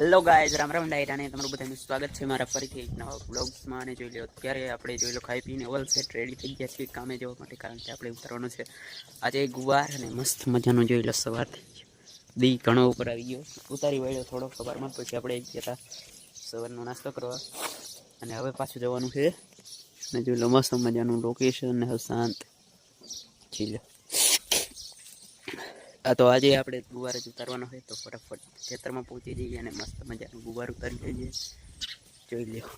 Hello guys Ram Ram ડાયરા ને તમારું બધાનું સ્વાગત છે મારા ફરીથી એક નવા બ્લોગ્સમાં અને જોઈ લો, અત્યારે આપણે જોઈ લો ખાઈ પીને ઓલ સેટ રેડી થઈ ગયા છીએ કામે જવા માટે કારણ કે આપણે ઉતરવાનું છે. આજે ગુવાર અને મસ્ત મજાનું જોઈ લો સવાર દી ઘણો ઉપર આવી ગયો. ઉતારી વળ્યો થોડો સવારમાં, પછી આપણે ગયા સવારનો નાસ્તો કરવા. અને હવે પાછું જવાનું છે. અને જોઈ લો મસ્ત મજાનું લોકેશન ને શાંત. લો. આ તો આજે આપણે ગુવાર જ ઉતારવાનો હોય તો ફટાફટ ખેતરમાં પહોંચી જઈએ અને મસ્ત મજાનું ગુવાર ઉતારી જઈએ જોઈ લ્યો.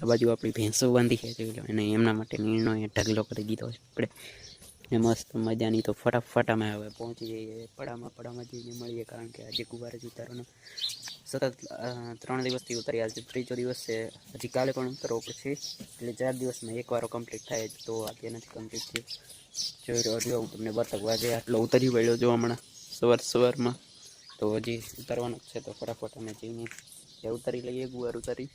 આ બાજુ આપણી ભેંસો બાંધી છે, જોઈ લો અને એમના માટે નીણનો ઢગલો કરી દીધો છે. આપણે ને મસ્ત મજાની તો ફટાફટ અમે હવે પહોંચી જઈએ, પડામાં પડામાં જઈને મળીએ, કારણ કે આજે ગુવાર જ ઉતારવાનો સતત ત્રણ દિવસથી ઉતારી આજે ત્રીજો દિવસ છે. હજી કાલે પણ ઉતરવો પડશે. એટલે ચાર દિવસમાં એક વારો કમ્પ્લીટ થાય તો આજે નથી કમ્પ્લીટ થયું. જોઈ રહ્યો, જો હું તમને બતાવું આજે આટલો ઉતરી પડ્યો જો હમણાં સવાર સવારમાં. તો હજી ઉતારવાનો છે, તો ફટાફટ અમે જઈને એ ઉતારી લઈએ, ગુવાર ઉતારી.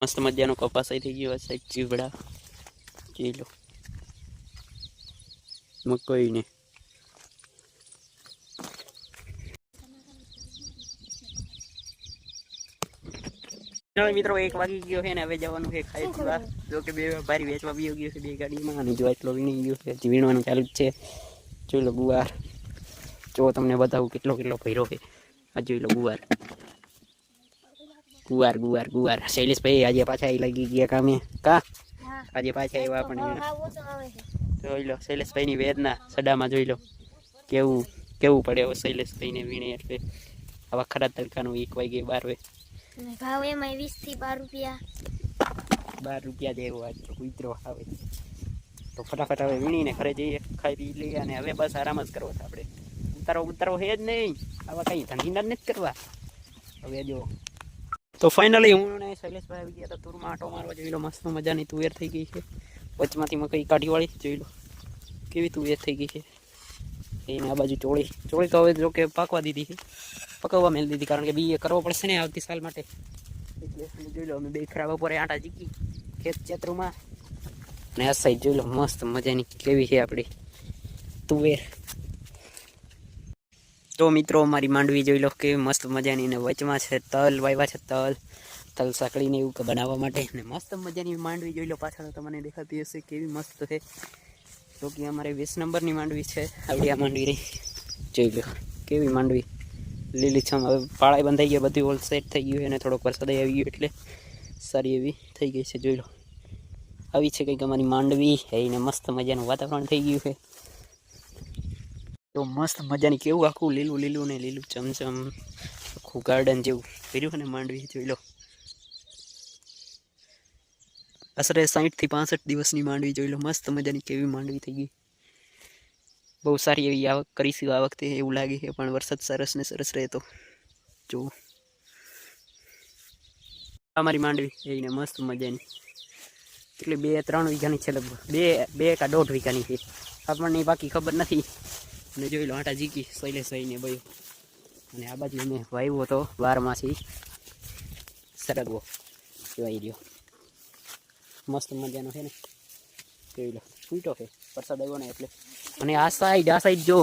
મસ્ત મજાનો કપાસ થઈ ગયો હશે ચીવડા. જોઈ લો મકોઈ ને મિત્રો એક વાગી ગયો છે ને હવે જવાનું છે ખાઈ પીવા. જો કે બે વેપારી વેચવા બી ગયો છે બે ગાડીમાં અને જો એટલો વીણી ગયો છે હજી વીણવાનું ચાલુ જ છે. જોઈ લો ગુવાર. જો તમને બતાવું કેટલો કેટલો ભર્યો છે. આ જોઈ લો ગુવાર. ગુવાર ગુવાર ગુવાર. શૈલેષભાઈ આજે પાછા એ લાગી ગયા કામે. કા? આજે પાછા એવા પણ હા વો તો આવે છે. જોઈ લો શૈલેષભાઈની વેદના સડામાં જોઈ લો કેવું કેવું પડે હવે શૈલેષભાઈને વીણે એટલે આવા ખરા તડકાનું એક વાગે બાર વે ભાવ એમાં વીસથી બાર રૂપિયા બાર રૂપિયા જેવો આજ તો કૂતરો આવે તો ફટાફટ હવે વીણીને ઘરે જઈએ ખાઈ પી લઈએ અને હવે બસ આરામ જ કરવો છે આપણે ઉતારો ઉતારો હે જ નહીં આવા કંઈ ધંધીના જ નથી કરવા હવે જો તો ફાઇનલી હું શૈલેષભાઈ આવી ગયા હતા તુરમાં આટો મારવા જોઈ લો મસ્ત મજાની તુવેર થઈ ગઈ છે વચમાંથી મકઈ કાઢી વાળી જોઈ લો. કેવી તુવેર થઈ ગઈ છે. એને આ બાજુ ચોળી. ચોળી તો હવે જો કે પાકવા દીધી છે. પકવવા મેળ દીધી, કારણ કે બી એ કરવો પડશે ને આવતી સાલ માટે. એટલે જોઈ લો, અમે બે ખરા બપોરે આટા જીકી ખેત ચેતરુમાં. અને આ સાઈડ જોઈ લો, મસ્ત મજાની કેવી છે આપણી તુવેર. તો મિત્રો મારી માંડવી જોઈ લો, કેવી મસ્ત મજાની અને વચમાં છે, તલ વાવ્યા છે, તલ. તલ સાંકળીને એવું બનાવવા માટે. ને મસ્ત મજાની માંડવી જોઈ લો પાછળ, તમને દેખાતી હશે કેવી મસ્ત છે. તો કે અમારે વીસ નંબરની માંડવી છે, આવડી આ માંડવી રહી જોઈ લો, કેવી માંડવી. લીલીછમ હવે પાળાઈ બંધાઈ ગયા, બધું ઓલ સેટ થઈ ગયું અને થોડોક વરસાદ આવી ગયો એટલે સારી એવી થઈ ગઈ છે, જોઈ લો. આવી છે કંઈક અમારી માંડવી. એને મસ્ત મજાનું વાતાવરણ થઈ ગયું છે. તો મસ્ત મજાની કેવું આખું લીલું લીલું ને લીલું ચમચમ આખું ગાર્ડન જેવું કર્યું ને માંડવી, જોઈ લો. આશરે સાહીઠથી પાસઠ દિવસની માંડવી જોઈ લો. મસ્ત મજાની કેવી માંડવી થઈ ગઈ. બહુ સારી એવી આવક કરીશું આ વખતે, એવું લાગે છે, પણ વરસાદ સરસ ને સરસ રહે તો. જો અમારી માંડવી એને મસ્ત મજાની. એટલે બે ત્રણ વીઘાની છે લગભગ. બે બે કા દોઢ વીઘાની છે. આપણને બાકી ખબર નથી. અને જોઈ લો આટા જીકી શૈલેષભાઈને ભાઈ અને આ બાજુ અમે વાવ્યો હતો બારમાંથી સરગવો. જોઈ રહ્યો મસ્ત મજાનો છે ને. કેવી લો, છૂટો છે, વરસાદ આવ્યો ને એટલે. અને આ સાઈડ આ સાઈડ જો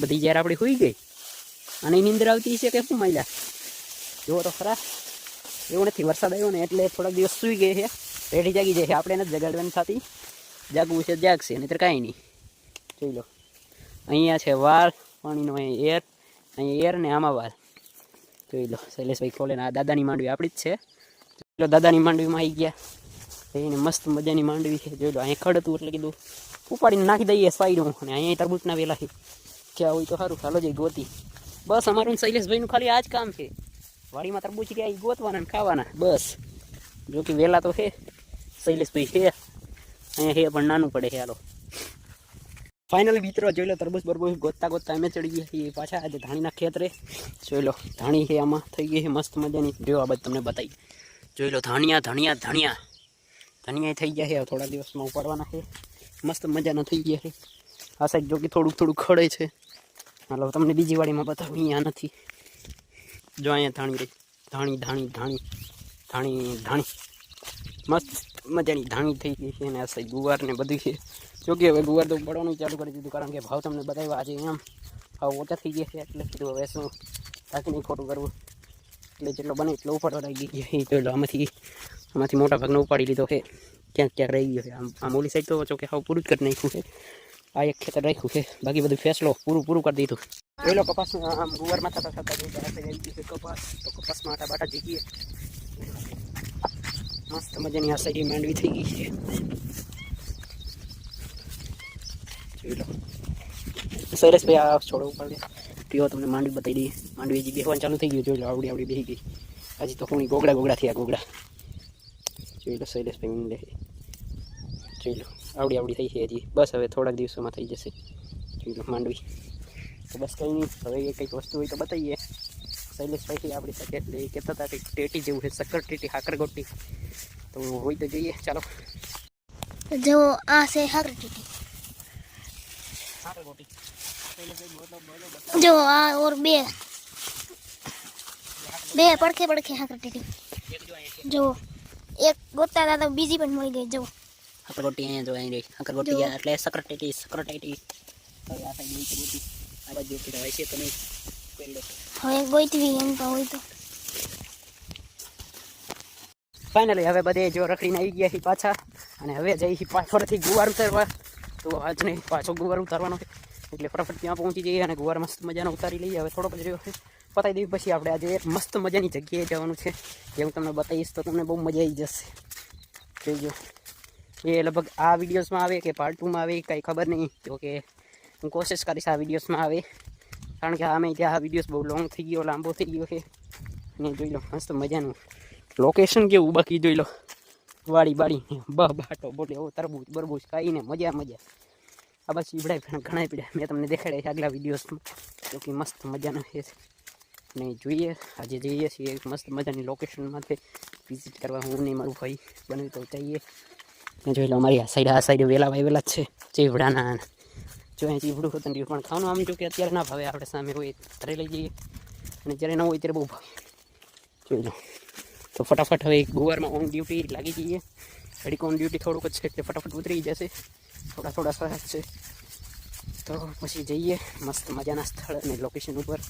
બધી જ્યારે આપણી હોઈ ગઈ, અને એની અંદર આવતી છે કે શું મહિલા? જુઓ તો ખરા, એવું નથી, વરસાદ આવ્યો ને એટલે થોડાક દિવસ સૂઈ ગઈ છે, રેડી જાગી જાય છે. આપણે નથી જગાડવાની થતી જાગવું છે, જાગશે તો કાંઈ નહીં. જોઈ લો, અહીંયા છે વાળ, પાણીનો અહીંયા એર અહીં એર ને આમાં વાળ. જોઈ લો, શૈલેષભાઈ ખોલે ને આ દાદાની માંડવી આપણી જ છે. જોઈ લો, દાદાની માંડવીમાં આવી ગયા. એને મસ્ત મજાની માંડવી છે. જોઈ લો, અહીંયા ખડ હતું એટલે કીધું, ઉપાડીને નાખી દઈએ સાઈડમાં અને અહીંયા તરબૂચના વેલા છે ક્યાં હોય તો સારું ચાલો જઈ ગોતી. બસ, અમારું શૈલેષભાઈનું ખાલી આ જ કામ છે. વાડીમાં તરબૂચ રહ્યા એ ગોતવાના ને ખાવાના. બસ. જો કે વેલા તો છે. શૈલેષભાઈ છે. અહીંયા છે, પણ નાનું પડે છે, હાલો. ફાઇનલ મિત્રો, જોઈ લો, તરબૂચ બરબૂચ ગોતતા ગોતતા અમે ચડી ગયા છીએ પાછા. આજે ધાણીના ખેતરે. જોઈ લો, ધાણી છે, આમાં થઈ ગઈ છે, મસ્ત મજાની. જો આ બધું તમને બતાવી. જોઈ લો, ધાણિયા, ધણિયા ધણિયા. ધનિયા થઈ ગયા છે થોડા દિવસમાં ઉપાડવાના છે. મસ્ત મજાના થઈ ગયા છે. આ સાઈડ જો કે થોડુંક થોડુંક ખડે છે. હાલો તમને બીજી વાડીમાં બતાવું, અહીંયા નથી. જો અહીંયા ધાણી રહી. ધાણી ધાણી ધાણી. ધાણી ધાણી. મસ્ત મજાની ધાણી થઈ ગઈ છે અને આ સાઈડ ગુવાર ને બધું છે. જો કે હવે ગુવાર તો પડવાનું ચાલુ કરી દીધું, કારણ કે ભાવ તમને બતાવ્યો આજે એમ. ભાવ ઓછા થઈ ગયા છે, એટલે કીધું હવે શું તાકી નહીં ખોટું કરવું. એટલે જેટલો બને એટલો ઉપર રહી ગઈ એ તો આમાંથી આમાંથી મોટા ભાગનો ઉપાડી લીધો છે. ક્યાંક ક્યાંક રહી ગયો છે. આમ આમ ઓલી સાઈડ તો જો કે હાવ પૂરું જ કરી નાખ્યું છે. આ એક ખેતર રાખ્યું છે. બાકી બધું ફેસલો પૂરું પૂરું કરી દીધું. જોઈ લો કપાસ આમ ગુવારમાં થતા થતા જો આ સાઈડ આવી ગયું છે કપાસ તો કપાસમાં આટા બાટા જીગીએ. મસ્ત મજાની આ સાઈડ માંડવી થઈ ગઈ છે. જોઈ લો. શૈલેષભાઈ આ છોડો ઉપર પીવો તમને માંડવી બતાવી દઈએ. માંડવી હજી બેહવાનું ચાલુ થઈ ગયું. જોઈ લો આવડી આવડી બેહી ગઈ. હજી તો હું ગોગડા ગોગડા થયા ગોગડા. જોઈ લો શૈલેષભાઈ મીંડે જોઈ લો આવડી આવડી થઈ છે હજી. બસ હવે થોડાક દિવસોમાં થઈ જશે. જોઈ લો માંડવી. તો બસ કંઈ નહીં. હવે એ કંઈક વસ્તુ હોય તો બતાવીએ. શૈલેષભાઈ આપણી સાથે એટલે એ કહેતા હતા કે ટેટી જેવું છે શક્કર ટેટી હાકર ગોટી. તો હોય તો જોઈએ. ચાલો. જો આ છે હાકર ટીટી. હાકર ગોટી. જો આ ઓર બે. બે પડખે પડખે હાકર ટીટી. એક જો અહીંયા જો એક ગોતા હતા તો બીજી પણ મળી ગઈ જો હાકર અહીંયા જો અહીં રહી હાકર એટલે શક્કર ટેટી હવે આ સાઈડ ગોટી ગોટી આ બાજુ ગોટી હોય છે તમે પહેલો હવે ગોઈતવી એમ તો હોય તો. ફાઇનલી હવે બધે જો રખડીને આવી ગયા છે પાછા. અને હવે જઈ પાછળથી ગુવાર ઉતારવા. તો આજ નહીં પાછો ગુવાર ઉતારવાનો છે. એટલે ફટાફટ ત્યાં પહોંચી જઈએ અને ગુવાર મસ્ત મજાનો ઉતારી લઈએ. હવે થોડોક જ રહ્યો છે. પતાવી દેવી પછી આપણે આજે એક મસ્ત મજાની જગ્યાએ જવાનું છે. જે હું તમને બતાવીશ તો તમને બહુ મજા આવી જશે. જોઈજો એ લગભગ આ વિડીયોઝમાં આવે કે પાર્ટ ટુમાં આવે કંઈ ખબર નહીં. તો કે હું કોશિશ કરીશ આ વિડીયોઝમાં આવે. કારણ કે આ મેં ત્યાં આ વિડીયોઝ બહુ લોંગ થઈ ગયો, લાંબો થઈ ગયો છે. ને જોઈ લો, મસ્ત મજાનું. લોકેશન કેવું? બાકી જોઈ લો. વાડી બાડી બ બાટો બોલે એવો બરબૂજ બરબૂચ, ખાઈને મજા મજા. આ બસ ઈવડાય ઘણા પીડ્યા. મેં તમને દેખાડ્યા છે આગલા વિડીયોઝમાં. તો કે મસ્ત મજાનો છે. ને જોઈએ, આજે જઈએ છીએ મસ્ત મજાની લોકેશનમાંથી વિઝિટ કરવા હું નહીં મારું ભાઈ બને તો જઈએ. ને જોઈ લો અમારી આ સાઈડ આ સાઈડ વેલા વાવેલા જ છે, ચીવડાના. જો અહીં ચીવડું હતું ને પણ ખાવાનું આમ જો કે અત્યારે ના ભાવે, આપણે સામે હોય ત્યારે લઈ જઈએ. અને જ્યારે ન હોય ત્યારે બહુ ભાવે. જોઈ લો. તો ફટાફટ હવે ગુવારમાં ઓન ડ્યુટી લાગી જઈએ. ઘડીક ઓન ડ્યુટી થોડુંક જ છે એટલે ફટાફટ ઉતરી જશે. થોડા થોડા સહજ છે. તો પછી જઈએ, મસ્ત મજાના સ્થળ અને લોકેશન ઉપર.